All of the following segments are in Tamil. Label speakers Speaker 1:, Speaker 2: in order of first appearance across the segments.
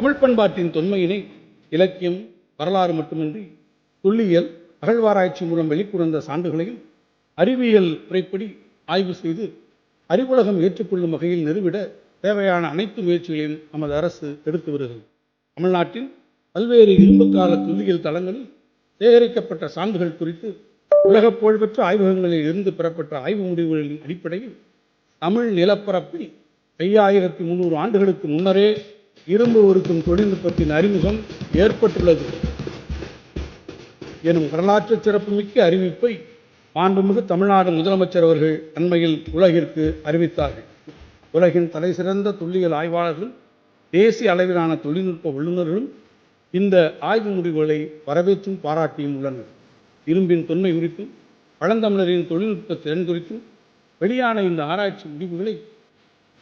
Speaker 1: தமிழ் பண்பாட்டின் தொன்மையினை இலக்கியம் வரலாறு மட்டுமின்றி தொல்லியல் அகழ்வாராய்ச்சி மூலம் வெளிக்கொணர்ந்த சான்றுகளையும் அறிவியல் முறைப்படி ஆய்வு செய்து அறிவுலகம் ஏற்றுக்கொள்ளும் வகையில் நிறுவிட தேவையான அனைத்து முயற்சிகளையும் நமது அரசு எடுத்து வருகிறது. தமிழ்நாட்டின் பல்வேறு இரும்புக்கால தொல்லியல் தளங்களில் சேகரிக்கப்பட்ட சான்றுகள் குறித்து உலக புகழ்பெற்ற ஆய்வகங்களில் இருந்து பெறப்பட்ட ஆய்வு முடிவுகளின் அடிப்படையில் தமிழ் நிலப்பரப்பில் ஐயாயிரத்தி முந்நூறு ஆண்டுகளுக்கு முன்னரே இரும்பு உருக்கும் தொழில்நுட்பத்தின் அறிமுகம் ஏற்பட்டுள்ளது எனும் வரலாற்று சிறப்புமிக்க அறிவிப்பை மாண்புமிகு தமிழ்நாடு முதலமைச்சர் அவர்கள் அண்மையில் உலகிற்கு அறிவித்தார்கள். உலகின் தலைசிறந்த தொல்லியல் ஆய்வாளர்கள் தேசிய அளவிலான தொழில்நுட்ப வல்லுநர்களும் இந்த ஆய்வு முடிவுகளை வரவேற்றும் பாராட்டியும் உள்ளனர். இரும்பின் தொன்மை குறித்தும் பழந்தமிழரின் தொழில்நுட்ப திறன் குறித்தும் வெளியான இந்த ஆராய்ச்சி முடிவுகளை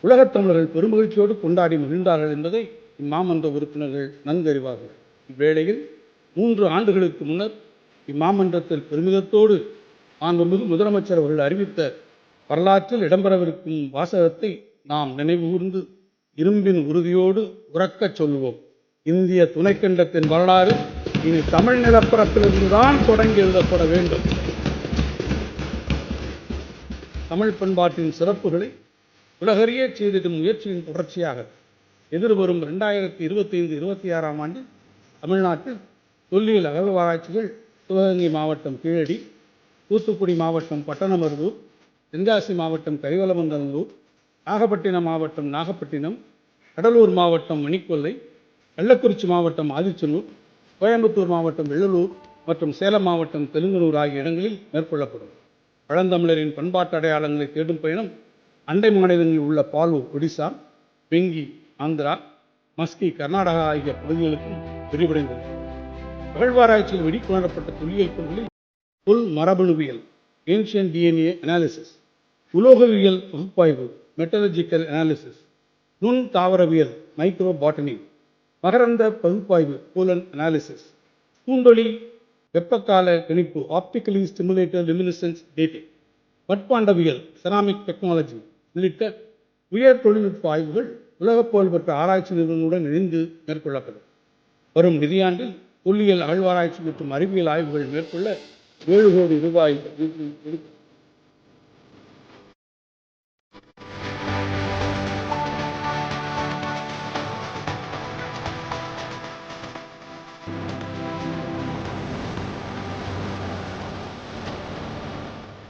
Speaker 1: உலகத் தமிழர்கள் பெருமகிழ்ச்சியோடு கொண்டாடி மகிழ்ந்தார்கள் என்பதை இம்மாமன்ற உறுப்பினர்கள் நன்கறிவார்கள். இவ்வேளையில் மூன்று ஆண்டுகளுக்கு முன்னர் இம்மாமன்றத்தில் பெருமிதத்தோடு மாண்புமிகு முதலமைச்சர் அவர்கள் அறிவித்த வரலாற்றில் இடம்பெறவிருக்கும் வாசகத்தை நாம் நினைவுகூர்ந்து இரும்பின் உறுதியோடு உறக்கச் சொல்லுவோம் இந்திய துணைக்கண்டத்தின் வரலாறு இனி தமிழ் நிலப்பரப்பிலிருந்துதான் தொடங்கி எழுதப்பட வேண்டும். தமிழ் பண்பாட்டின் சிறப்புகளை உலகறிய செய்திடும் முயற்சியின் தொடர்ச்சியாக எதிர்வரும் ரெண்டாயிரத்தி இருபத்தைந்து இருபத்தி ஆறாம் ஆண்டு தமிழ்நாட்டில் தொல்லியல் அகழ்வாராய்ச்சிகள் சிவகங்கை மாவட்டம் கீழடி தூத்துக்குடி மாவட்டம் பட்டணமருதூர் தென்காசி மாவட்டம் கரிவலமந்தனூர் நாகப்பட்டினம் மாவட்டம் நாகப்பட்டினம் கடலூர் மாவட்டம் மணிக்கொல்லை கள்ளக்குறிச்சி மாவட்டம் ஆதிச்சனூர் கோயம்புத்தூர் மாவட்டம் வெள்ளலூர் மற்றும் சேலம் மாவட்டம் தெலுங்கனூர் ஆகிய இடங்களில் மேற்கொள்ளப்படும். பழந்தமிழரின் பண்பாட்டு அடையாளங்களை தேடும் பயணம் அண்டை மாநிலங்களில் உள்ள பால்வு ஒடிசா பெங்கி ஆந்திரா மஸ்கி கர்நாடகா ஆகிய பகுதிகளுக்கும் விரிவடைந்தது. அகழ்வாராய்ச்சியில் வெளிக்கொணரப்பட்ட தொல்லியல் பொருளில் புல் மரபணுவியல் ஏன்ஷியன் டிஎன்ஏ அனாலிசிஸ் உலோகவியல் பகுப்பாய்வு மெட்டலஜிக்கல் அனாலிசிஸ் நுண் தாவரவியல் மைக்ரோ பாட்டனி மகரந்த பகுப்பாய்வு கூலன் அனாலிசிஸ் பூண்டொலி வெப்பக்கால கணிப்பு ஆப்டிக்கலி ஸ்டிமுலேட்டர் லிமினிசன்ஸ் டேட்டிங் பட்பாண்டவியல் செராமிக் டெக்னாலஜி உள்ளிட்ட உயர் தொழில்நுட்ப ஆய்வுகள் உலக புகழ்பெற்ற ஆராய்ச்சி நிறுவனங்களுடன் இணைந்து மேற்கொள்ளப்படும். வரும் நிதியாண்டில் புள்ளியியல் அகழ்வாராய்ச்சி மற்றும் அறிவியல் ஆய்வுகள் மேற்கொள்ள ஏழு கோடி ரூபாய்